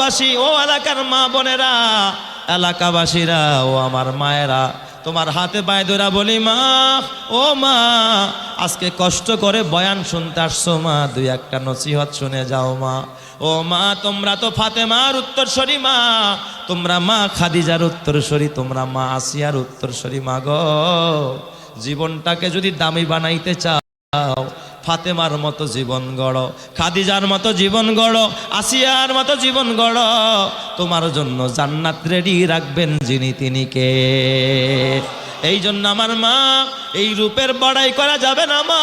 বাসী ও এলাকার মা বোনেরা, এলাকাবাসীরা, ও আমার মায়েরা, তোমার হাতে পায়ে ধরা বলি, মা, ও মা, আজকে কষ্ট করে বয়ান শুনতে আসছো, মা, দুই একটা নসিহত শুনে যাও, মা। ও মা, তোমরা তো ফাতেমার উত্তরসরি মা, তোমরা মা খাদিজার উত্তরসরি তোমরা মা আসিয়ার উত্তরসরি মা গো। জীবনটাকে যদি দামি বানাইতে চাও ফাতেমার মতো জীবন গড়, খাদিজার মতো জীবন গড়, আসিয়ার মতো জীবন গড়। তোমার জন্য জান্নাত রেডি রাখবেন যিনি তিনি কে? এই জন্য আমার মা, এই রূপের বড়াই করা যাবে না মা।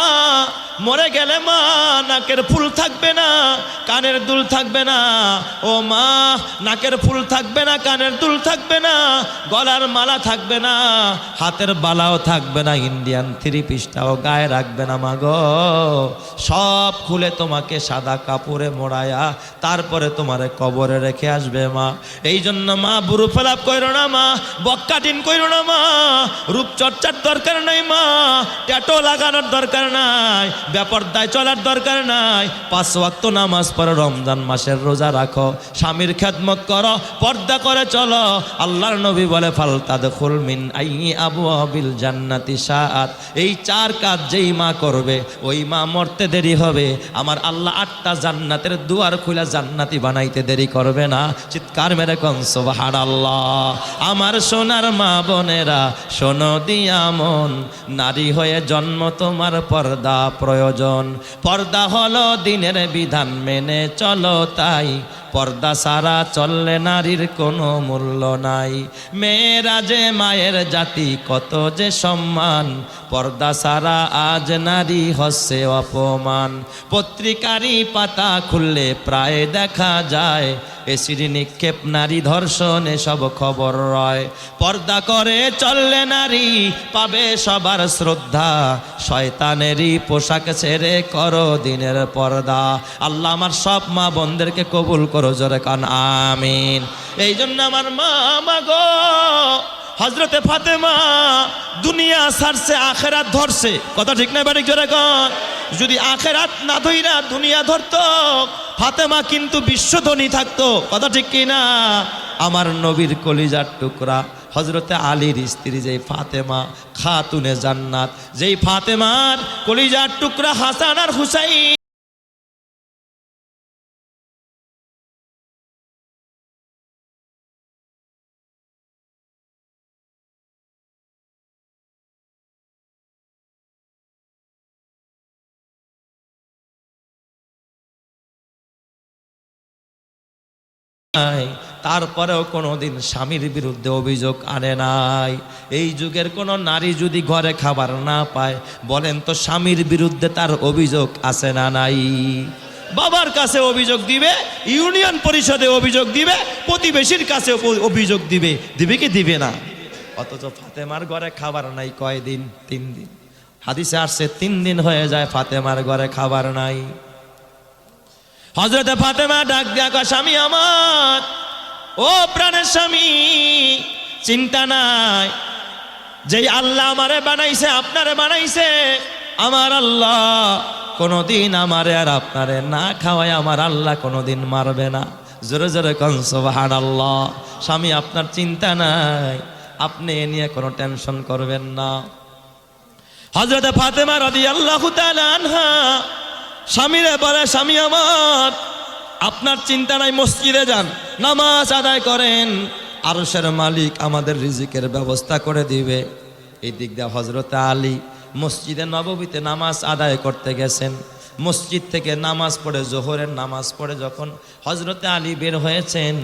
মরে গেলে মা, নাকের ফুল থাকবে না, কানের দুল থাকবে না। ও মা, নাকের ফুল থাকবে না, কানের দুল থাকবে না, গলার মালা থাকবে না, হাতের বালাও থাকবে না, ইন্ডিয়ান থ্রি পিসটাও গায়ে রাখবে না মা গো। সব খুলে তোমাকে সাদা কাপড়ে মোড়ায়া, তারপরে তোমারে কবরে রেখে আসবে মা। এই জন্য মা বুড়ো ফেলাপ করো না মা, বক্কাটিন করো না মা রূপচর্চার দরকার নাই মা। ট্যাটো লাগানোর দরকার নাই ব্যাপারদায় চলার দরকার নাই। পাঁচ ওয়াক্ত নামাজ পড়ো, রমজান মাসের রোজা রাখো, স্বামীর খেদমত করো, পর্দা করে চলো। আল্লাহর নবী বলে ফালতাদ খুল মিন আই আবু আবিল জান্নাতি সাত এই চার কাজ যেই মা করবে, ওই মা মরতে দেরি হবে। আমার আল্লাহ আটটা জান্নাতের দুয়ার খুলে জান্নাতি বানাইতে দেরি করবে না। চিৎকার মেরে কন সোবাহার আল্লাহ আমার সোনার মা বোনেরা, শোনো দিয়া মন। নারী হয়ে জন্ম তোমার পর্দা প্রয়োজন। পর্দা হলো দিনের বিধান, মেনে চলো তাই। পর্দা সারা চললে নারীর কোনো মূল্য নাই। মেয়েরা যে মায়ের জাতি, কত যে সম্মান। পর্দা সারা আজ নারী হচ্ছে অপমান। পত্রিকারই পাতা খুললে প্রায় দেখা যায়। এসির নিক্ষেপ নারী ধর্ষণ এসব খবর রয়। পর্দা করে চললে নারী পাবে সবার শ্রদ্ধা। শয়তানেরই পোশাক ছেড়ে করো দিনের পর্দা। আল্লাহ আমার সব মা বোনদেরকে কবুল করো জোরে কান, আমিন। এই জন্য আমার মা মা গো হজরতে ফাতেমা দুনিয়া সারছে, আখেরাত ধরছে। কথা ঠিক না বাড়ি জোরে কন? যদি আখেরাত না ধইরা দুনিয়া ধরত, ফাতেমা কিন্তু বিশ্বধনী থাকতো। কথা ঠিক কি না? আমার নবীর কলিজার টুকরা হজরতে আলীর স্ত্রী যেই ফাতেমা, খাতুনে জান্নাত। যেই ফাতেমার কলিজার টুকরা হাসান আর হুসাইন নাই। তারপরেও কোনোদিন স্বামীর বিরুদ্ধে অভিযোগ আনে নাই। এই যুগের কোনো নারী যদি ঘরে খাবার না পায়, বলেন তো স্বামীর বিরুদ্ধে তার অভিযোগ আছে না নাই? বাবার কাছে অভিযোগ দিবে, ইউনিয়ন পরিষদে অভিযোগ দিবে, প্রতিবেশীর কাছে অভিযোগ দিবে। দিবে কি দিবে না? অথচ ফাতেমার ঘরে খাবার নাই কয়দিন? তিন দিন। হাদিসে আসছে, তিন দিন হয়ে যায় ফাতেমার ঘরে খাবার নাই। হজরতে ফাতেমা ডাক দিয়া স্বামী আমার, ও প্রাণের স্বামী, চিন্তা নাই। যেই আল্লাহ আমারে বানাইছে, আপনারে বানাইছে, আমার আল্লাহ কোনোদিন আমারে আর আপনারে না খাওয়ায়, আমার আল্লাহ কোনোদিন মারবে না। জোরে জোরে কনসবাহান আল্লাহ স্বামী, আপনার চিন্তা নাই। আপনি এ নিয়ে কোনো টেনশন করবেন না। হজরত ফাতেমা রদি আল্লাহ আনহা স্বামীরে বলে, স্বামী আমার, আপনার চিন্তা নাই, মসজিদে যান, নামাজ আদায় করেন, আরশের মালিক আমাদের রিজিকের ব্যবস্থা করে দিবে। এই দিক দিয়ে হজরত আলী মসজিদে নববীতে নামাজ আদায় করতে গেছেন। মসজিদ থেকে নামাজ পড়ে, জোহরের নামাজ পড়ে যখন হজরতে আলী বের হয়েছেন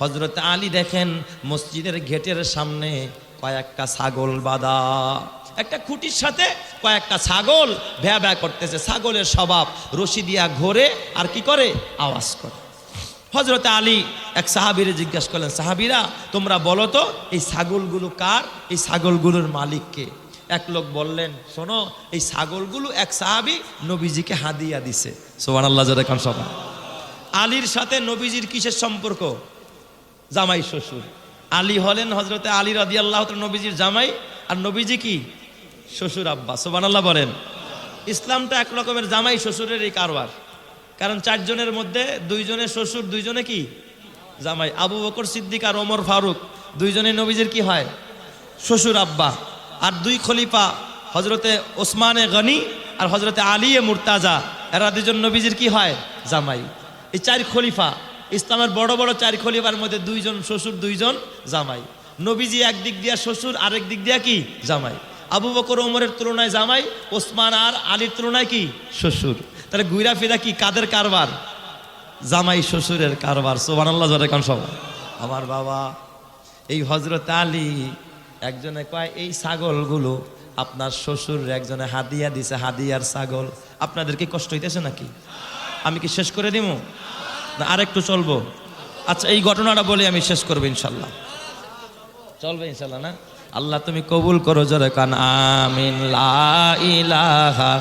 হজরতে আলী দেখেন মসজিদের গেটের সামনে কয়েকটা ছাগল বাঁধা। একটা খুঁটির সাথে কয়েকটা ছাগল ভ্যা ভ্যা করতেছে। ছাগলের স্বভাব রশি দিয়া ঘোরে আর কি করে? আওয়াজ করে। হজরত আলী এক সাহাবিরে জিজ্ঞাসা করলেন, সাহাবিরা, তোমরা বলো তো, এই ছাগলগুলো কার? এই ছাগলগুলোর মালিককে এক লোক বললেন, শোনো, এই ছাগলগুলো এক সাহাবি নবীজিকে হাদিয়া দিছে। সোমান আল্লাহ খান সবাই আলীর সাথে নবীজির কিসের সম্পর্ক? জামাই শ্বশুর। আলী হলেন হজরতে আলী রাদি আল্লাহ নবীজির জামাই। আর নবীজি কি? শ্বশুর আব্বা সোবানাল্লাহ বলেন। ইসলামটা এক রকমের জামাই শ্বশুরের এই কারবার। কারণ চারজনের মধ্যে দুইজনে শ্বশুর, দুইজনে কি? জামাই। আবু বকর সিদ্দিক আর ওমর ফারুক দুইজনে নবীজির কি হয়? শ্বশুর আব্বা। আর দুই খলিফা হজরতে ওসমানে গনি আর হজরতে আলী এ মুরতাজা, এরা দুজন নবীজির কি হয়? জামাই। এই চার খলিফা, ইসলামের বড় বড় চার খলিফার মধ্যে দুইজন শ্বশুর, দুইজন জামাই। নবীজি একদিক দিয়া শ্বশুর, আরেক দিক দিয়া কি? জামাই। আবু বকর ওমরের তুলনায় জামাই ওসমান আর আলীর তুলনায় কি? শ্বশুর। তাহলে গুইরা ফিরা কি কাদের কারবার? জামাই শ্বশুরের কারবার সোবান আল্লাহ জরে কান সব আমার বাবা এই হজরত আলী একজনে কয় এই ছাগলগুলো আপনার শ্বশুর একজনে হাদিয়া দিছে হাদিয়ার ছাগল। আপনাদের কি কষ্ট হইতেছে নাকি? আমি কি শেষ করে দিব না আরেকটু চলবো। আচ্ছা এই ঘটনাটা বলে আমি শেষ করব ইনশাল্লাহ। চলবে ইনশাল্লাহ না? আল্লাহ তুমি কবুল করো জোরে কান, আমিন ইলাহা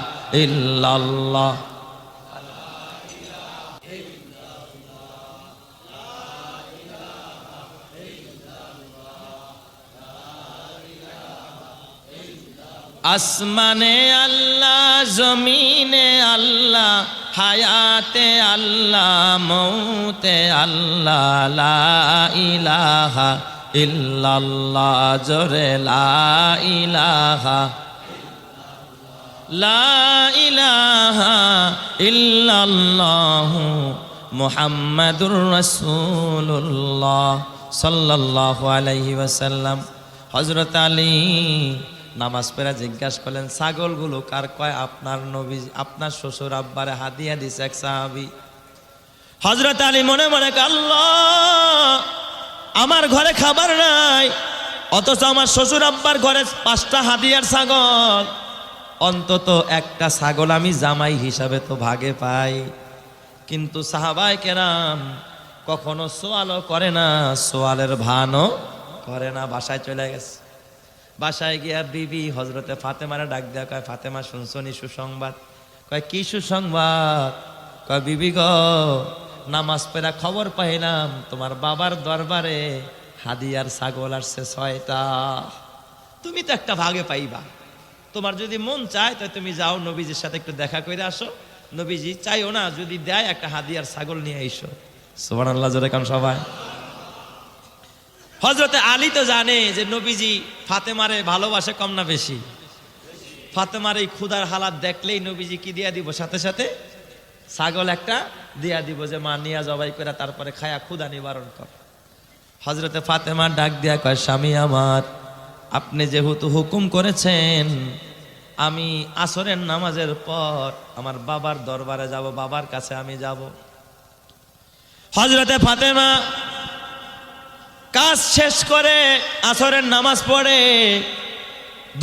আসমানে আল্লাহ, জমিনে আল্লাহ, হায়াতে আল্লাহ, মৌতে আল্লাহ ইলাহা ইল্লাল্লাহ, জোরে লা ইলাহা। লা ইলাহা ইল্লাল্লাহু মুহাম্মাদুর রাসূলুল্লাহ সাল্লাল্লাহু আলাইহি ওয়াসাল্লাম। হযরত আলী নামাজ পড়া জিজ্ঞাসা করলেন, ছাগলগুলো কার কয়? আপনার নবী, আপনার শ্বশুর আব্বারে হাদিয়া দিছে এক সাহাবী। হযরত আলী মনে মনে আল্লাহ আমার ঘরে খাবার নাই। অথচ আমার শ্বশুর আব্বার ঘরে পাঁচটা হাদিয়ার ছাগল। অন্তত একটা ছাগল আমি জামাই হিসাবে তো ভাগে পাই। কিন্তু সাহাবাই কেরাম কখনো সোয়ালও করে না, সোয়ালের ভানও করে না, বাসায় চলে গেছে। বাসায় গিয়া বিবি হজরতে ফাতেমারা ডাক দেওয়া কয়, ফাতেমা শুনছনি সুসংবাদ? কয়, কি সুসংবাদ? কয়, বিবি গ নামাজ পেরা খবর পাইলাম, তোমার বাবার দরবারে হাদিয়ার ছাগল আসছে ছয়টা। তুমি তো একটা ভাগে পাইবা। তোমার যদি মন চায় তো তুমি যাও নবীজির সাথে একটু দেখা করে আসো। নবীজি চাইও না, যদি দেয় একটা হাদিয়ার ছাগল নিয়ে আইসো। সোমান আল্লাহ জোরে কান সবাই। হজরতে আলী তো জানে যে নবীজি ফাতেমারে ভালোবাসে কম না বেশি। ফাতেমার এই ক্ষুদার হালাত দেখলেই নবীজি কি দিয়া দিব? সাথে সাথে ছাগল একটা দিয়া দিব যে, মা, নিয়া জবাই করে তারপরে খায়া ক্ষুদা নিবারণ কর। হজরতে ফাতেমা ডাক দিয়া কয়, স্বামী আমার, আপনি যেহেতু হুকুম করেছেন, আমি আসরের নামাজের পর আমার বাবার দরবারে যাব, বাবার কাছে আমি যাব। হজরতে ফাতেমা কাজ শেষ করে আসরের নামাজ পড়ে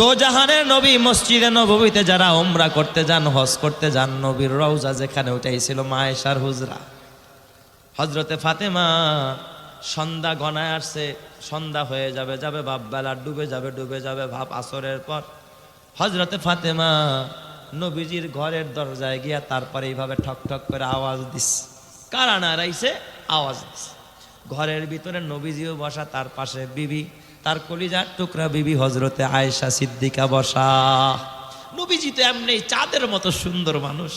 দোজাহানের নবী মসজিদে নবীতে যারা ওমরা করতে যান, হজ করতে যান, নবীর রওজা যেখানে ওটাই ছিল মায়েশার হুজরা। হজরতে ফাতেমা সন্ধ্যা গনায় আসছে, সন্ধ্যা হয়ে যাবে যাবে বাপ বেলা ডুবে যাবে ডুবে যাবে ভাব আসরের পর। হজরতে ফাতেমা নবীজির ঘরের দরজায় গিয়া তারপরে এইভাবে ঠক ঠক করে আওয়াজ দিস। কারা নাড়াইছে আওয়াজ দিস। ঘরের ভিতরে নবীজিও বসা, তার পাশে বিবি। তার কলিজার টুকরা বিবি হজরতে আয়েশা সিদ্দিকা বসা নবীজি তো এমনি চাঁদের মতো সুন্দর মানুষ।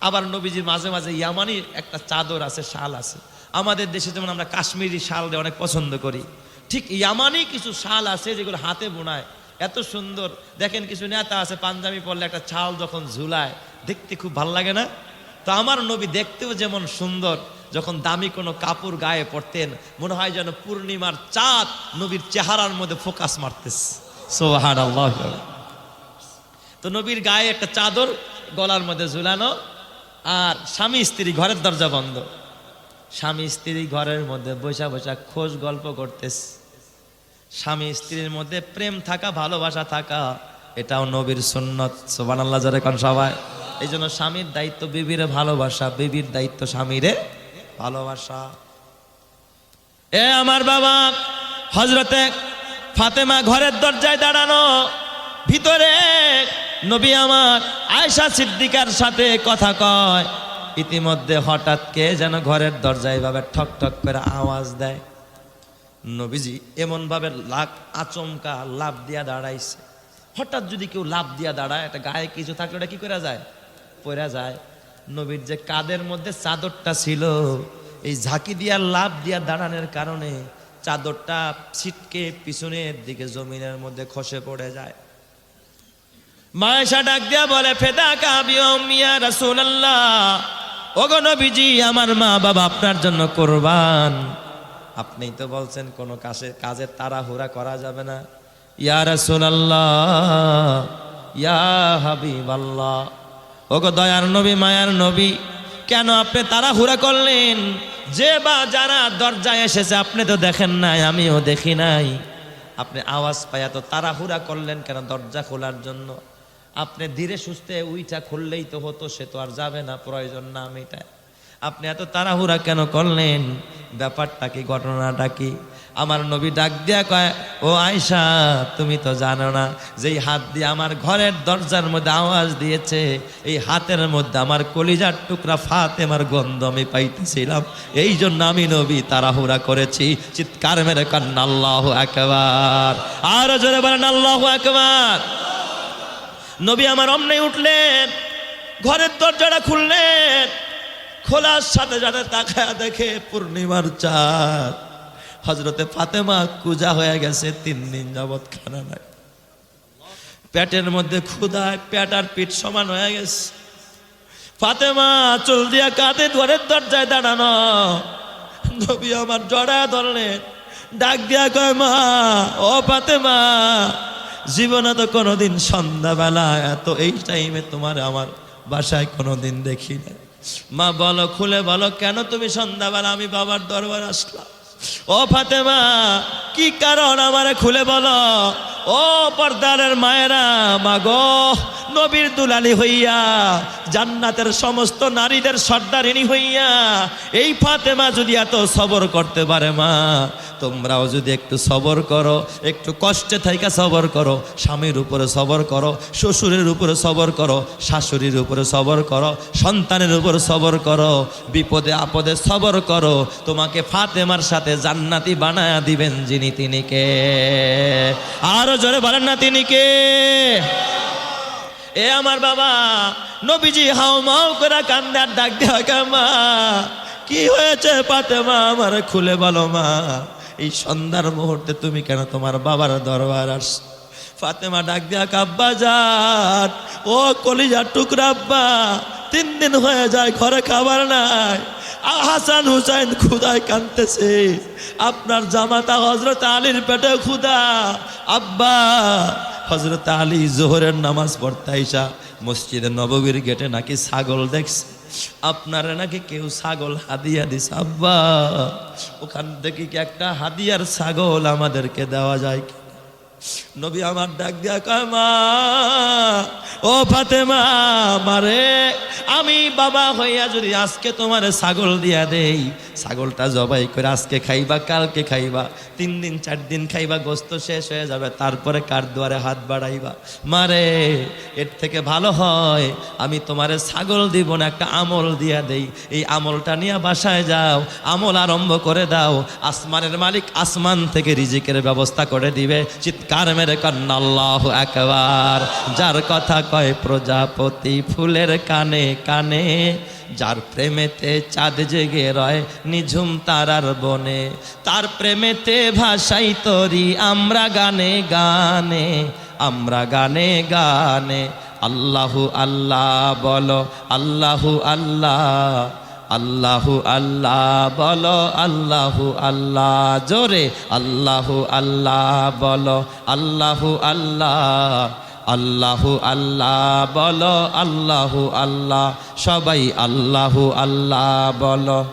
আবার নবীজির মাঝে মাঝে ইয়ামানির একটা চাদর আছে, শাল আছে। আমাদের দেশে যেমন আমরা কাশ্মীরি শাল অনেক পছন্দ করি। ঠিক ইয়ামানি কিছু শাল আছে যেগুলো হাতে বোনায়। এত সুন্দর। দেখেন কিছু নেতা আছে, পাঞ্জাবি পরলে একটা ছাল যখন ঝুলায়, দেখতে খুব ভালো লাগে না? তো আমার নবী দেখতেও যেমন সুন্দর যখন দামি কোনো কাপড় গায়ে পড়তেন মনে হয় যেন পূর্ণিমার চাঁদ নবীর চেহারার মধ্যে ফোকাস মারতেস সোহান আল্লাহ তো নবীর গায়ে একটা চাদর, গলার মধ্যে ঝুলানো, আর স্বামী স্ত্রী ঘরের দরজা বন্ধ। স্বামী স্ত্রী ঘরের মধ্যে বৈশা বৈশা খোঁজ গল্প করতেস স্বামী স্ত্রীর মধ্যে প্রেম থাকা, ভালোবাসা থাকা, এটাও নবীর সুন্নত। সোবান আল্লাহ যারা কোন সবাই? এই জন্য স্বামীর দায়িত্ব বিবির ভালোবাসা, বিবির দায়িত্ব স্বামীরে। ভালোবাসা। এ আমার বাবা হজরতে ফাতেমা ঘরের দরজায় দাঁড়ানো, ভিতরে নবী আমার আয়সা সিদ্দিকার সাথে কথা কয়। ইতিমধ্যে হঠাৎ কে যেন ঘরের দরজায় ভাবে ঠক ঠক করে আওয়াজ দেয়। নবীজি এমনভাবে লাখ আচমকা লাভ দিয়া দাঁড়াইছে। হঠাৎ যদি কেউ লাভ দিয়া দাঁড়ায়, একটা গায়ে কিছু থাকলে ওটা কি করা যায়? পড়া যায়। নবীর যে কাদের মধ্যে চাদরটা ছিল, এই ঝাঁকি দিয়া, লাভ দিয়া দাঁড়ানোর কারণে চাদরটা ছিটকে পিছনের দিকে জমিনের মধ্যে খসে পড়ে যায়। মায়েশা ডাক দিয়া বলে, ফেদা কাবিও মিয়া রাসূলুল্লাহ। ওগো নবীজি, আমার মা বাবা আপনার জন্য কোরবান। আপনিই তো বলছেন কোনো কাজে কাজের তাড়াহুড়া করা যাবে না। ইয়া রাসূলুল্লাহ, ইয়া হাবিবাল্লাহ। ওগো দয়ার নবী, মায়ার নবী, কেন আপনি তাড়াহুড়া করলেন? যে বা যারা দরজায় এসেছে, আপনি তো দেখেন নাই, আমিও দেখি নাই। আপনি আওয়াজ পাইয়া তো তাড়াহুড়া করলেন কেন দরজা খোলার জন্য? আপনি ধীরে সুস্থে উইটা খুললেই তো হতো, সে তো আর যাবে না, প্রয়োজন না আমি এটা আপনি এত তাড়াহুড়া কেন করলেন? ব্যাপারটা কি, ঘটনাটা কি? আমার নবী ডাক দিয়া কয়, ও আয়সা তুমি তো জানো না যেই হাত দিয়ে আমার ঘরের দরজার মধ্যে আওয়াজ দিয়েছে, এই হাতের মধ্যে আমার কলিজার টুকরা ফাতে আমার গন্ধ আমি পাইতেছিলাম। এই জন্য আমি নবী তাড়াহুড়া করেছি। চিৎকার মেরে কান্না আল্লাহ একবার আরও জোরে বলেন, আল্লাহ একবার নবী আমার অমনে উঠলেন, ঘরের দরজাটা খুললেন, খোলার সাথে সাথে তাকায়া দেখে পূর্ণিমার চাঁদ। হজরতে ফাতেমা কুজা হয়ে গেছে, তিন দিন যাবৎ খানা নাই। পেটের মধ্যে ক্ষুধায় পেট আর পিঠ সমান হয়ে গেছে। ফাতেমা চুল দিয়া কাঁধে ধরে দরজায় দাঁড়ানো। নবী আমার জড়া ধরলেন। ডাক দিয়া কয়, মা, ও ফাতেমা, জীবনে তো কোনোদিন সন্ধ্যাবেলা এত এই টাইমে তোমার আমার বাসায় কোনোদিন দেখি না মা, বলো, খুলে বলো, কেন তুমি সন্ধ্যাবেলা আমি বাবার দরবার আসলাম ও ফাতেমা, কি কারণ আমারে খুলে বলো? ও পর্দারের মায়েরা, মাগো, নবীর দুলালি হইয়া, জান্নাতের সমস্ত নারীদের সর্দারিনী হইয়া, এই ফাতেমা যদি এত সবর করতে পারে মা তোমরাও যদি একটু সবর করো, একটু কষ্টে থাইকা সবর করো, স্বামীর উপরে সবর করো, শ্বশুরের উপরে সবর করো, শাশুড়ির উপরে সবর করো, সন্তানের উপরে সবর করো, বিপদে আপদে সবর করো, তোমাকে ফাতেমার সাথে জান্নাতি বানায়া দিবেন যিনি তিনি কে? আরও জোরে বলেন না তিনি কে? এ আমার বাবা, নবীজি হাও মাও করে কান্দার ডাক দেওয়া মা কি হয়েছে পাতে মা আমার খুলে বলো মা। এই সন্ধ্যার মুহূর্তে তুমি কেন তোমার বাবার দরবার আস ফাতেমা ডাক দিয়া কাব্বা যান। ও কলিজা টুকরা আব্বা, তিন দিন হয়ে যায়, ঘরে খাবার নাই। হাসান হুসাইন খুদায় কানতেছে আপনার জামাতা হজরত আলীর পেটে খুদা আব্বা হজরত আলী জোহরের নামাজ পড়তে আইসা মসজিদে নববীর গেটে নাকি ছাগল দেখছে? আপনারা নাকি কেউ ছাগল হাদিয়া দিস আব্বা, ওখান থেকে কি একটা হাদিয়ার ছাগল আমাদেরকে দেওয়া যায় কি? নবী আমার ডাক দিয়া কয়, মা, ও ফাতেমা, মারে, আমি বাবা হইয়া যদি আজকে তোমার ছাগল দিয়া দেই, ছাগলটা জবাই করে আজকে খাইবা, কালকে খাইবা, তিন দিন, চার দিন খাইবা, গোস্ত শেষ হয়ে যাবে, তারপরে কার দুয়ারে হাত বাড়াইবা? মারে, এর থেকে ভালো হয়, আমি তোমারে ছাগল দিব না, একটা আমল দিয়া দেই, এই আমলটা নিয়ে বাসায় যাও, আমল আরম্ভ করে দাও, আসমানের মালিক আসমান থেকে রিজিকের ব্যবস্থা করে দিবে, চিৎকার মেরে কন্যা, আল্লাহ একবার যার কথা কয় প্রজাপতি, ফুলের কানে কানে, যার প্রেমেতে চাঁদ জেগে রয় নিঝুম তারার বনে, তার প্রেমেতে ভাষাই তরি আমরা গানে গানে, আমরা গানে গানে। আল্লাহু আল্লাহ বলো, আল্লাহু আল্লাহ আল্লাহু আল্লাহ বলো, আল্লাহু আল্লাহ জোরে, আল্লাহু আল্লাহ বলো, আল্লাহু আল্লাহ আল্লাহু আল্লাহ বলো, আল্লাহু আল্লাহ, সবাই আল্লাহু আল্লাহ বলো।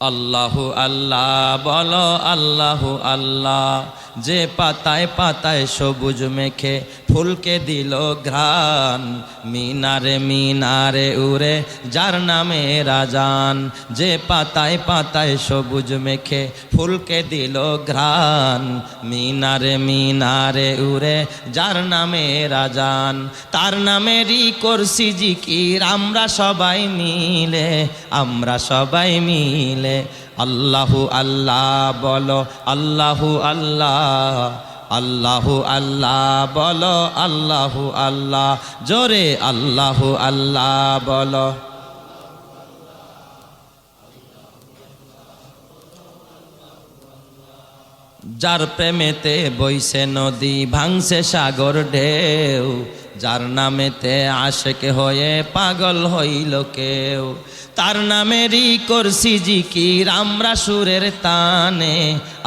আল্লাহু আল্লাহ বলো, আল্লাহু আল্লাহ, যে পাতায় পাতায় সবুজ মেখে ফুলকে দিল ঘ্রাণ, মিনারে মিনারে উড়ে, যার নামে রাজান। যে পাতায় পাতায় সবুজ মেখে ফুলকে দিল ঘ্রাণ, মিনারে মিনারে উড়ে, যার নামে রাজান। তার নামেরই করছি জিকির, আমরা সবাই মিলে, আমরা সবাই মিলে। আল্লাহু আল্লাহ বলো, আল্লাহু আল্লাহ আল্লাহু আল্লাহ বলো আল্লাহু আল্লাহ জোরে আল্লাহু আল্লাহ বলো। যার প্রেমেতে বইছে নদী, ভাঙছে সাগর ঢেউ। যার নামেতে আশেকে হয়ে পাগল হইল কেউ। তার নামেরই করছি জিকির, আমরা সুরের তানে,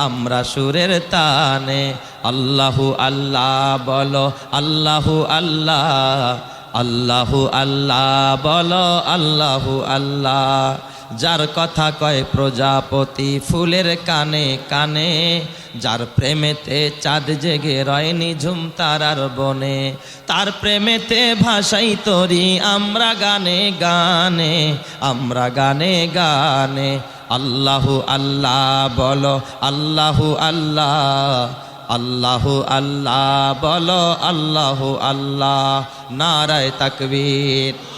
আমরা সুরের তানে। আল্লাহু আল্লাহ বলো, আল্লাহু আল্লাহ আল্লাহু আল্লাহ বলো, আল্লাহু আল্লাহ। যার কথা কয় প্রজাপতি ফুলের কানে কানে, যার প্রেমেতে চাঁদ জেগে রয়নি ঝুম তারার বনে, তার প্রেমেতে ভাষাই তরি আমরা গানে গানে, আমরা গানে গানে, আল্লাহু আল্লাহ বলো, আল্লাহু আল্লাহ আল্লাহু আল্লাহ বলো, আল্লাহু আল্লাহ, নারায় তাকবীর।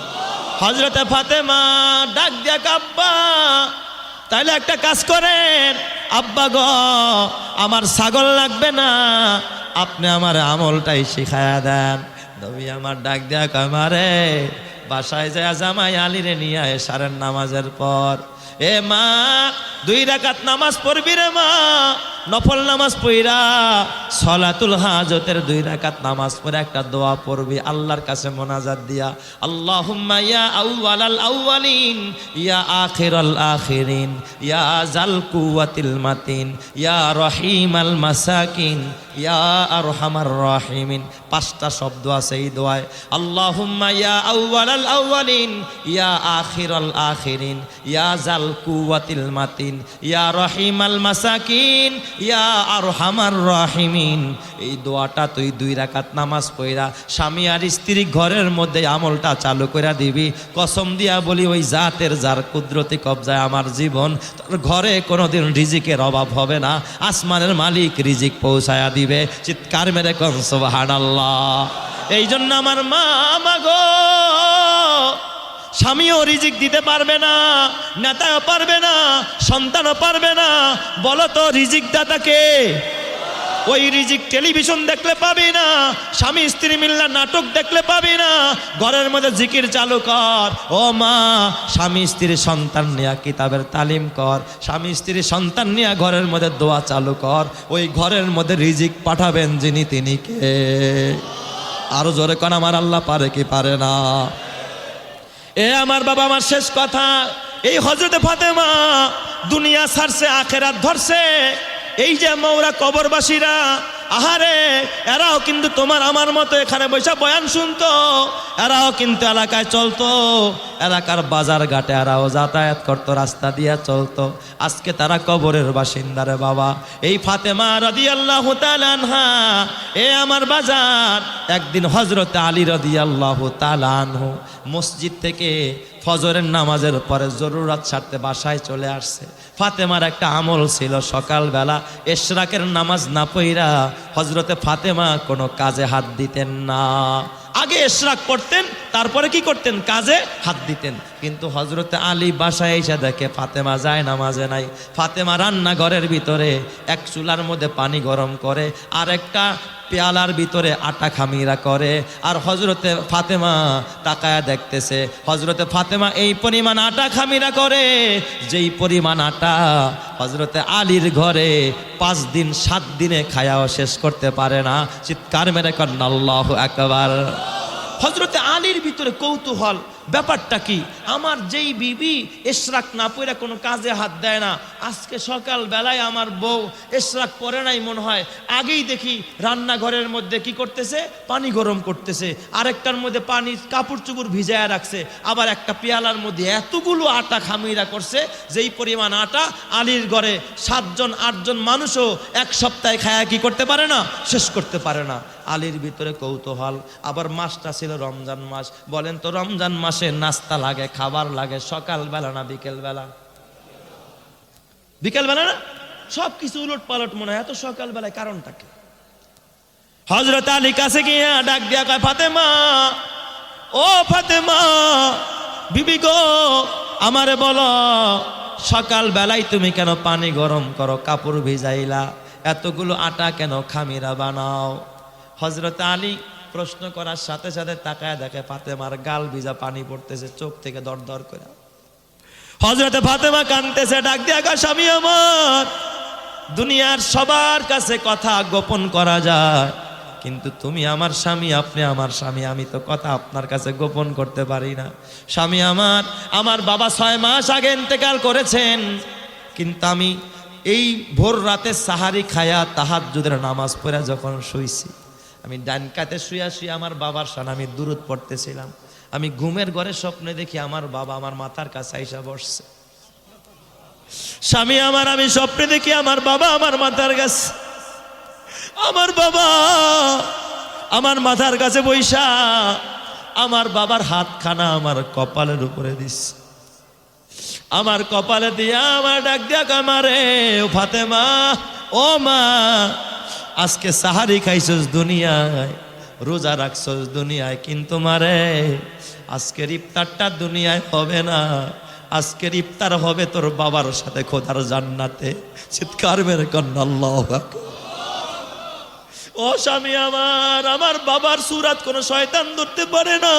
হজরতে ফাতেমা ডাক দিয়া আব্বা তাহলে একটা কাজ করেন। আব্বা গ, আমার ছাগল লাগবে না, আপনি আমার আমলটাই শিখায়া দেন। নবী আমার ডাক দিয়া কয় মারে বাসায় যায় জামাই আলিরে নিয়ে আয় সারের নামাজের পর। এ মা, দুই রাকাত নামাজ পড়বি রে মা নফল নামাজ পড়া সলাতুল হাজতের দুই রাকাত নামাজ পড়ে একটা দোয়া পড়বি, আল্লাহর কাছে মোনাজাত দিয়া। আল্লাহুম্মা ইয়া আউয়ালাল আউয়ালিন ইয়া আখিরাল আখিরিন, ইয়া জাল কুওয়াতিল মাতিন, ইয়া রহিমাল মাসাকিন, ইয়া আরহামার রাহিমিন। পাঁচটা শব্দ আছে এই দোয়ায়। আল্লাহুম্মা ইয়া আউয়ালাল আউয়ালিন ইয়া আখিরাল আখিরিন, ইয়া জাল কুওয়াতিল মাতিন, ইয়া রহিমাল মাসাকিন ইয়া আরহামার রাহিমিন। এই দোয়াটা তুই দুই রাকাত নামাজ পড়া, স্বামী আর স্ত্রী ঘরের মধ্যে আমলটা চালু করে দিবি। কসম দিয়া বলি, ওই জাতের যার কুদরতি কবজায় আমার জীবন, তোর ঘরে কোনোদিন রিজিকের অভাব হবে না। আসমানের মালিক রিজিক পৌঁছায়া দিবে। চিৎকার মেরে কন, সুবহানাল্লাহ। এই জন্য আমার মা মাগো স্বামীও রিজিক দিতে পারবে না, নেতাও পারবে না, সন্তানও পারবে না। বলো তো রিজিক দাতাকে ওই রিজিক টেলিভিশন দেখলে পাবি না, স্বামী স্ত্রী মিল্লা নাটক দেখলে পাবি না। ঘরের মধ্যে জিকির চালু কর। ও মা, স্বামী স্ত্রী সন্তান নিয়ে কিতাবের তালিম কর। স্বামী স্ত্রী সন্তান নিয়ে ঘরের মধ্যে দোয়া চালু কর। ওই ঘরের মধ্যে রিজিক পাঠাবেন যিনি, তিনি কে? আরও জোরে কন, আমার আল্লাহ পারে কি পারে না? এ আমার বাবা আমার শেষ কথা। এই হজরতে ফাতেমা দুনিয়া সারছে আখেরাত ধরছে। এই যে মৌরা কবরবাসীরা আহারে, এরাও কিন্তু তোমার আমার মতো এখানে বৈশা বয়ান শুনতো। এরাও কিন্তু এলাকায় চলতো। এলাকার বাজার ঘাটে এরাও যাতায়াত করতো, রাস্তা দিয়া চলতো। আজকে তারা কবরের বাসিন্দারে বাবা। এই ফাতেমা রদি আল্লাহ আনহা, এ আমার বাজার। একদিন হজরত আলী রদি আল্লাহ তালানহু মসজিদ থেকে ফজরের নামাজের পরে জরুরাত ছাড়তে বাসায় চলে আসছে। ফাতেমার একটা আমল ছিল, সকালবেলা এশরাকের নামাজ না পইরা হজরতে ফাতেমা কোনো কাজে হাত দিতেন না। আগে এশরাক করতেন তারপরে কি করতেন? কাজে হাত দিতেন। কিন্তু হজরতে আলী বাসায় এসে দেখে ফাতেমা যায় নামাজে নাই। ফাতেমা রান্নাঘরের ভিতরে এক চুলার মধ্যে পানি গরম করে, আর একটা পেয়ালার ভিতরে আটা খামিরা করে। আর হজরতে ফাতেমা তাকায়া দেখতেছে হজরতে ফাতেমা এই পরিমাণ আটা খামিরা করে, যেই পরিমাণ আটা হজরতে আলীর ঘরে পাঁচ দিন, সাত দিনে খায়াও শেষ করতে পারে না। চিৎকার মেরে কন্যা আল্লাহ একবার হজরতে আলীর ভিতরে কৌতূহল ব্যাপারটা কি? আমার যেই বিবি এশরাক না পড়ে কোনো কাজে হাত দেয় না। আজকে সকাল বেলায় আমার বউ এশরাক পরে নাই মনে হয়। আগেই দেখি রান্নাঘরের মধ্যে কি করতেছে? পানি গরম করতেছে। আরেকটার মধ্যে পানি কাপড় চুপড় ভিজায়া রাখছে। আবার একটা পেয়ালার মধ্যে এতগুলো আটা খামিরা করছে, যেই পরিমাণ আটা আলীর ঘরে সাতজন, আটজন মানুষও এক সপ্তাহে খায়া কি করতে পারে না? শেষ করতে পারে না। আলীর ভিতরে কৌতূহল। আবার মাসটা ছিল রমজান মাস। বলেন তো রমজান মাসে নাস্তা লাগে, খাবার লাগে সকাল বেলা না বিকেল বেলা বিকেল বেলা না? সব কিছু উলট পালট মনে হয়, এত সকাল বেলায় কারণটা কি? হজরত আলী কাছে গিয়া ডাক দিয়া কয়, ফাতেমা, ও ফাতেমা, বিবি গো, আমারে বলো সকাল বেলায় তুমি কেন পানি গরম করো, কাপড় ভিজাইলা? এতগুলো আটা কেন খামিরা বানাও? হজরত আলী প্রশ্ন করার সাথে সাথে তাকায় দেখে ফাতেমার গাল ভিজা পানি পড়তেছে, চোখ থেকে দর দর করে। হজরতে ফাতেমা কানতেছে ডাক দিয়ে কয় স্বামী আমার, দুনিয়ার সবার কাছে কথা গোপন করা যায়, কিন্তু তুমি আমার স্বামী, আপনি আমার স্বামী, আমি তো কথা আপনার কাছে গোপন করতে পারি না। স্বামী আমার আমার বাবা ছয় মাস আগে ইন্তেকাল করেছেন, কিন্তু আমি এই ভোর রাতে সাহারি খায়া তাহার যুদের নামাজ পড়া যখন শুইছি। আমি ডান কাতে শুয়া শুয়ে আমার বাবার সান আমি দূরত পড়তেছিলাম। আমি ঘুমের ঘরে স্বপ্নে দেখি আমার বাবা আমার মাথার কাছে আইসা বসছে। স্বামী আমার, আমি স্বপ্নে দেখি আমার বাবা আমার মাথার কাছে। আমার বাবা আমার মাথার কাছে বৈশা আমার বাবার হাতখানা আমার কপালের উপরে দিস আমার কপালে দিয়া আমার ডাক দিয়া আমারে ফাতেমা, ও মা আজকে সাহারি খাইছস দুনিয়ায়, রোজা রাখছস দুনিয়ায়, কিন্তু মারে আজকের ইফতারটা দুনিয়ায় হবে না। আজকের ইফতার হবে তোর বাবার সাথে খোদার জান্নাতে। চিৎকার মেরে কন্যা ও স্বামী আমার আমার বাবার সুরাত কোনো শয়তান ধরতে পারে না।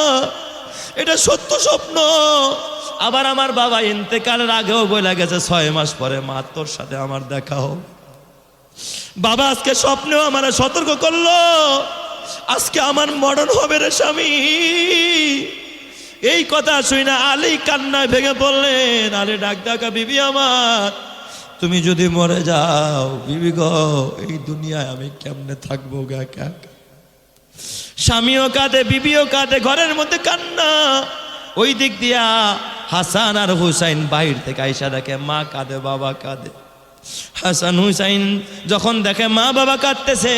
এটা সত্য স্বপ্ন। আবার আমার বাবা ইন্তেকালের আগেও বলে গেছে, ছয় মাস পরে মা তোর সাথে আমার দেখা হোক। বাবা, আজকে স্বপ্নেও আমার সতর্ক করল। আজকে আমার মরণ হবে রে স্বামী। এই কথা শুই না আলী কান্নায় ভেঙে পড়লেন। আলী ডাক ডাকা বিবি আমার, তুমি যদি মরে যাও, বিবি গো, এই দুনিয়ায় আমি কেমনে থাকব গা একা? স্বামীও কাঁদে, বিবিও কাঁদে, ঘরের মধ্যে কান্না। ওই দিক দিয়া হাসান আর হুসাইন বাহির থেকে আইসা দেখে, মা কাঁদে, বাবা কাঁদে। হাসান হুসাইন যখন দেখে মা বাবা কাঁদতেছে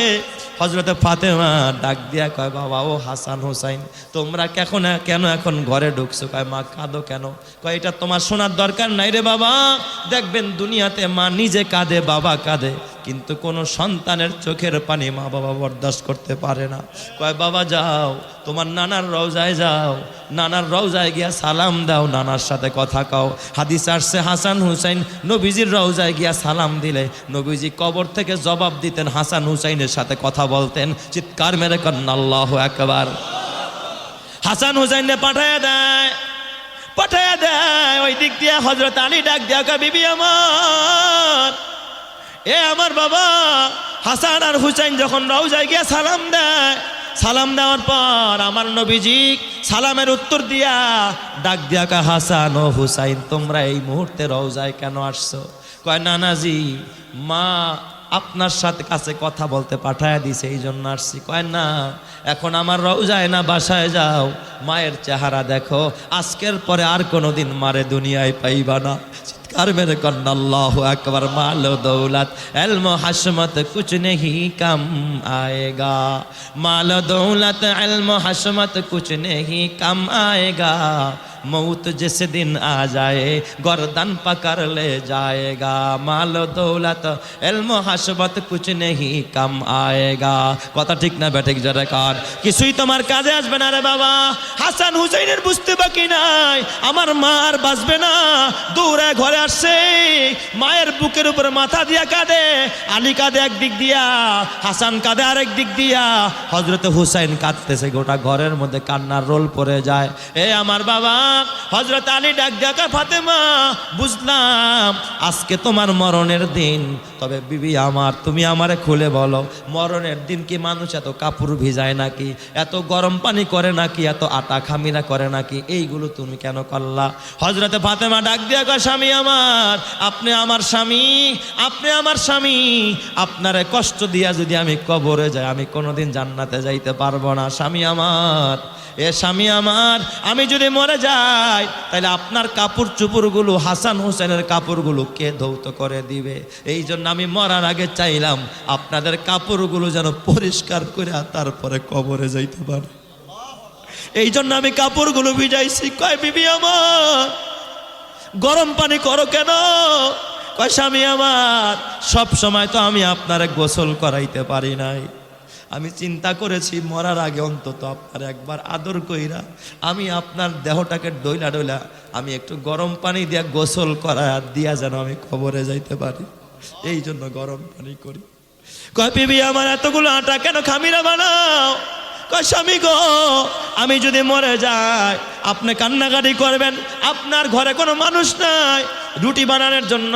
হজরতে ফাতেমা ডাক দিয়া কয়, বাবা ও হাসান হুসাইন, তোমরা কেন কেন এখন ঘরে ঢুকছো? কয়, মা, কাঁদো কেন? কয়, এটা তোমার শোনার দরকার নাই রে বাবা। দেখবেন দুনিয়াতে মা নিজে কাঁদে, বাবা কাঁদে। কিন্তু কোনো সন্তানের চোখের পানি মা বাবা বরদাস্ত করতে পারে না। কয়, বাবা, যাও, তোমার নানার রওজায় যাও, নানার রওজায় গিয়া সালাম দাও, নানার সাথে কথা কাও। হাদিস আসছে, হাসান হুসাইন নবীজির রওজায় গিয়া সালাম দিলে। নবীজি কবর থেকে জবাব দিতেন, হাসান হুসাইনের সাথে কথা বলতেন। চিৎকার মেরে কন্যা, আল্লাহ একবার হাসান হুসাইনে পাঠায় দেয় পাঠায় দেয়, ওই দিক দিয়ে হজরত আলী ডাক দিয়া বিবি আমার এ আমার বাবা, হাসান আর হুসাইন যখন রওজায় গিয়া সালাম দেয়, সালাম দেওয়ার পর আমার নবীজি সালামের উত্তর দিয়া ডাক দিয়া কা হাসান ও হুসাইন, তোমরা এই মুহূর্তে রওজায় কেন আসছো? কয়, নানাজি, মা আপনার সাথে কাছে কথা বলতে পাঠায় দিছে, এই জন্য আসছি। কয়, না, এখন আমার রওজায় না, বাসায় যাও। মায়ের চেহারা দেখো, আজকের পরে আর কোনো দিন মারে দুনিয়ায় পাইবা না। চিৎকার মেরে কন্যা আল্লাহ একবার মালো দৌলত, এলম হাসমত, কুছ নেহি কম আয়েগা। মালো দৌলত, এলম হাসমত, কুছ নেহি কম আয়েগা। मौत जिस दिन आ जाए गर्दन पकड़ ले जाएगा माल दौलत এলম হাসবত কুছ নেহি কাম আয়েগা কথা ঠিক না বেঠিক জোরে কর কিছুই তোমার কাজে আসবে না রে বাবা হাসান হুসাইনের বুঝতে বাকি নাই আমার মা আর বাঁচবে না দৌড়ে ঘরে আসছে মায়ের বুকের উপর মাথা দিয়া কাঁদে আলী কাঁদে একদিক দিয়া হাসান কাঁদে আরেক দিক দিয়া হজরত হুসাইন কাঁদতেছে গোটা ঘরের মধ্যে কান্নার রোল পড়ে যায় এ আমার বাবা হজরত আলী ডাক দেখা ফাতেমা, বুঝলাম আজকে তোমার মরণের দিন। তবে বিবি আমার, তুমি আমারে খুলে বলো, মরণের দিন কি মানুষ এত কাপড় ভিজায় নাকি? এত গরম পানি করে নাকি? এত আটা খামিরা করে নাকি? এইগুলো তুমি কেন করলা? হজরতে ফাতেমা ডাক দিয়া কয়, স্বামী আমার, আপনি আমার স্বামী, আপনি আমার স্বামী। আপনারে কষ্ট দিয়া যদি আমি কবরে যাই, আমি কোনোদিন জান্নাতে যাইতে পারব না। স্বামী আমার, এ স্বামী আমার, আমি যদি মরে যাই তাহলে আপনার কাপড় চুপড়গুলো হাসান হোসেনের কাপড়গুলো কে ধৌত করে দিবে? এই জন্য আমি মরার আগে চাইলাম আপনাদের কাপড়গুলো যেন পরিষ্কার করে তারপরে কবরে যাইতে পারে। এই জন্য আমি কাপড়গুলো ভিজাইছি। কয়, বিবি আমার, গরম পানি করো কেন? কয়, স্বামী আমার সব সময় তো আমি আপনারে গোসল করাইতে পারি নাই। আমি চিন্তা করেছি, মরার আগে অন্তত আপনার একবার আদর কইরা আমি আপনার দেহটাকে ডইলা ডইলা আমি একটু গরম পানি দিয়া গোসল করা দিয়া যেন আমি খবরে যাইতে পারি। এই জন্য গরম পানি করি। কয় পিবি আমার এতগুলো আটা কেন খামিরা বানাও? কয়, স্বামী গো, আমি যদি মরে যাই আপনি কান্নাকাটি করবেন, আপনার ঘরে কোনো মানুষ নাই। রুটি বানানোর জন্য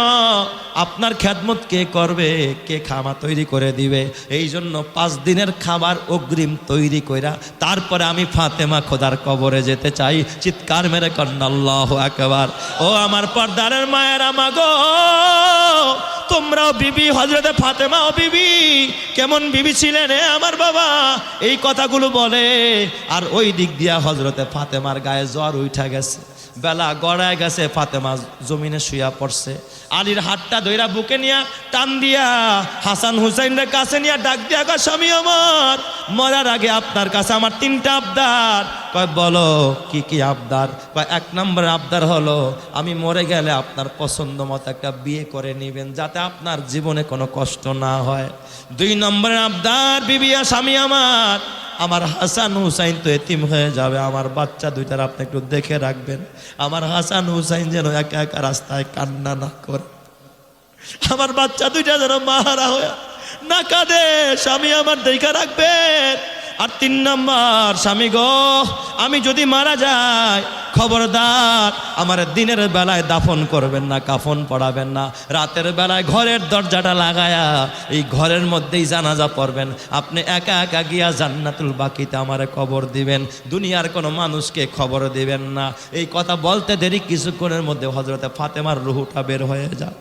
আপনার খ্যাতমত কে করবে, কে খামা তৈরি করে দিবে? এই জন্য পাঁচ দিনের খাবার অগ্রিম তৈরি কইরা তারপরে আমি ফাতেমা খোদার কবরে যেতে চাই। চিৎকার মেরে কন্যা আল্লাহ একবার ও আমার পর্দারের মায়ের আমাগো তোমরাও বিবি হজরতে ফাতেমাও বিবি। কেমন বিবি ছিলেন আমার বাবা? এই কথাগুলো বলে, আর ওই দিক দিয়া হজরতে ফাতেমার গায়ে জ্বর উঠা গেছে। বেলা গড়ায় গেছে ফাতেমা জমিনে শুয়া পড়ছে। আলীর হাতটা ধইরা বুকে নিয়া টান দিয়া, হাসান হুসাইনের কাছে নিয়া ডাক দিয়া, গো স্বামী আমার, মরার আগে আপনার কাছে আমার তিনটা আবদার। কয়, বলো, কি কি আবদার? কয়, এক নম্বর আবদার হলো, আমি মরে গেলে আপনার পছন্দ মতো একটা বিয়ে করে নেবেন, যাতে আপনার জীবনে কোনো কষ্ট না হয়। দুই নম্বরের আবদার বিবিয়া স্বামী আমার আমার হাসান হুসাইন তো এতিম হয়ে যাবে, আমার বাচ্চা দুইটার আপনি একটু দেখে রাখবেন। আমার হাসান হুসাইন যেন একা একা রাস্তায় কান্না না করে। আমার বাচ্চা দুইটা যেন মাহারা হয়ে না কাঁদে, স্বামী আমার দেখা রাখবেন আর তিন নম্বর, স্বামী গো, আমি যদি মারা যাই, খবরদার, আমার দিনের বেলায় দাফন করবেন না, কাফন পড়াবেন না। রাতের বেলায় ঘরের দরজাটা লাগায়া এই ঘরের মধ্যেই জানাজা পড়বেন। আপনি একা একা গিয়া জান্নাতুল বাকিতে আমারে খবর দিবেন। দুনিয়ার কোনো মানুষকে খবর দিবেন না। এই কথা বলতে দেরি, কিছুক্ষণের মধ্যে হজরতে ফাতেমার রুহুটা বের হয়ে যায়।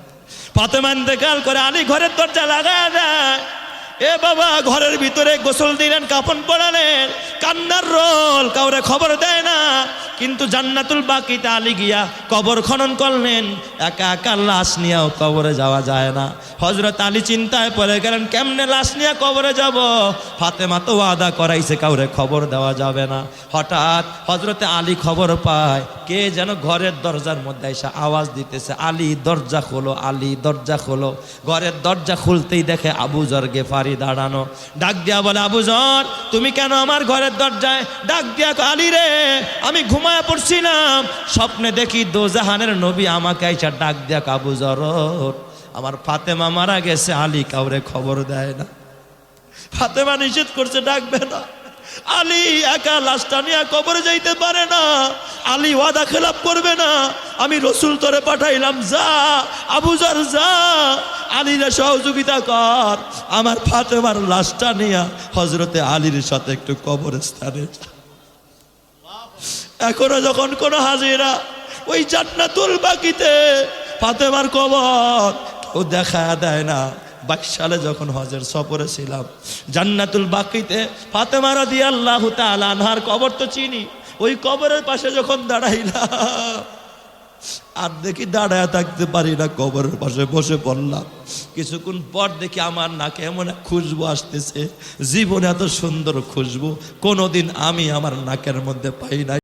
ফাতেমা ইন্তেকাল করে আলী ঘরের দরজা লাগা দেয়। এ বাবা, ঘরের ভিতরে গোসল দিলেন কাফন পড়ালেন কান্নার রোল, কাউরে খবর দেয় না। কিন্তু জান্নাতুল বাকিতে আলী গিয়া কবর খনন করলেন। একা একা লাশ নিয়েও কবরে যাওয়া যায় না। হজরত আলী চিন্তায় পড়ে গেলেন, কেমনে লাশ নিয়ে কবরে যাব? ফাতেমা তো ওয়াদা করাইছে, কাউরে খবর দেওয়া যাবে না। হঠাৎ হজরতে আলী খবর পায়, কে যেন ঘরের দরজার মধ্যে এসে আওয়াজ দিতেছে, আলী, দরজা খোলো, আলী, দরজা খোলো। ঘরের দরজা খুলতেই দেখে আবু জর গেফারি দাঁড়ানো। ডাক দিয়া বলে, আবু জর, তুমি কেন আমার ঘরের দরজায় ডাক দিয়া আলী রে? আমি ঘুমায় পড়ছিলাম, স্বপ্নে দেখি দোজাহানের নবী আমাকে আইসা ডাক দিয়া কাবু আবু জর আমার ফাতেমা মারা গেছে, আলী কাউরে খবর দেয় না। ফাতেমা নিষেধ করছে, ডাকবে না। আলী একা লাশটা নিয়ে কবরে যাইতে পারে না। আলী ওয়াদা খেলাপ করবে না। আমি রসুল তোরে পাঠাইলাম, যা আবুজার যা। আলীরা সহযোগিতা কর। আমার ফাতেমার লাশটা নিয়ে হজরতে আলীর সাথে একটু কবরস্থানে যা। এখনও যখন কোনো হাজিরা ওই জান্নাতুল বাকিতে ফাতেমার কবর কেউ দেখা দেয় না। বাইশ সালে যখন হজের সফরে ছিলাম, জান্নাতুল বাকিতে ফাতেমা রাদি আল্লাহ আনহার কবর তো চিনি, ওই কবরের পাশে যখন দাঁড়াইলাম, আর দেখি দাঁড়ায় থাকতে পারি না, কবরের পাশে বসে পড়লাম। কিছুক্ষণ পর দেখি আমার নাকে এমন এক খুশবু আসতেছে, জীবনে এত সুন্দর খুশবু, কোনোদিন আমি আমার নাকের মধ্যে পাই নাই।